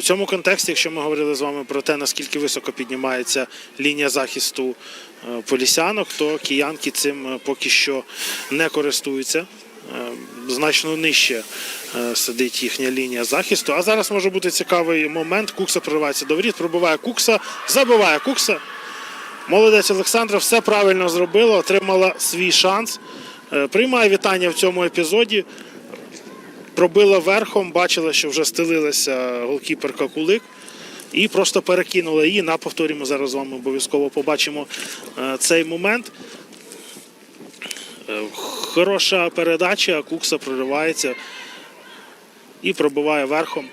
цьому контексті, якщо ми говорили з вами про те, наскільки високо піднімається лінія захисту е, полісянок, то киянки цим е, поки що не користуються. Е, Значно нижче сидить їхня лінія захисту. А зараз може бути цікавий момент. Кукса проривається до воріт, пробиває Кукса, забиває Кукса. Молодець Олександра все правильно зробила, отримала свій шанс. Приймає вітання в цьому епізоді. Пробила верхом, бачила, що вже стелилася голкіперка Кулик. І просто перекинула її. На повторі ми зараз з вами обов'язково побачимо е, цей момент. Е, Хороша передача, Кукса проривається і пробиває верхом.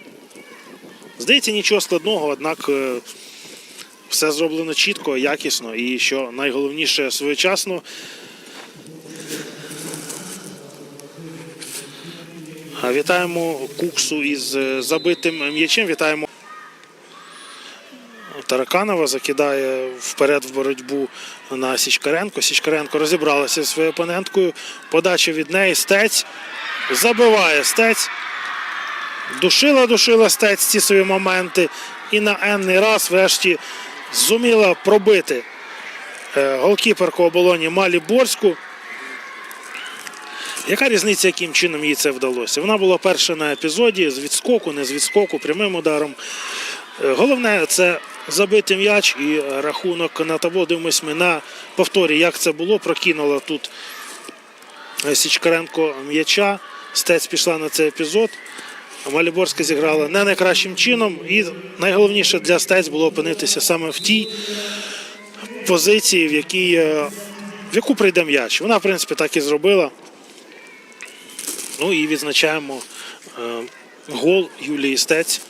Здається, нічого складного, однак е, все зроблено чітко, якісно і що найголовніше своєчасно. Вітаємо Куксу із е, забитим м'ячем. Вітаємо Тараканова. Закидає вперед в боротьбу на Січкаренко. Січкаренко розібралася зі своєю опоненткою. Подача від неї. Стець забиває стець. Душила, душила стець ці свої моменти. І на енний раз врешті зуміла пробити е, голкіперку оболоні Маліборську. Яка різниця, яким чином їй це вдалося? Вона була перша на епізоді з відскоку, не з відскоку, прямим ударом. Е, Головне це забити м'яч і рахунок на табло. Дивимось ми на повторі, як це було. Прокинула тут е, Січкаренко м'яча. Стець пішла на цей епізод. Маліборська зіграла не найкращим чином. І найголовніше для Стець було опинитися саме в тій позиції, в якій, е, в яку прийде м'яч. Вона, в принципі, так і зробила. Ну і відзначаємо е, гол Юлії Стець.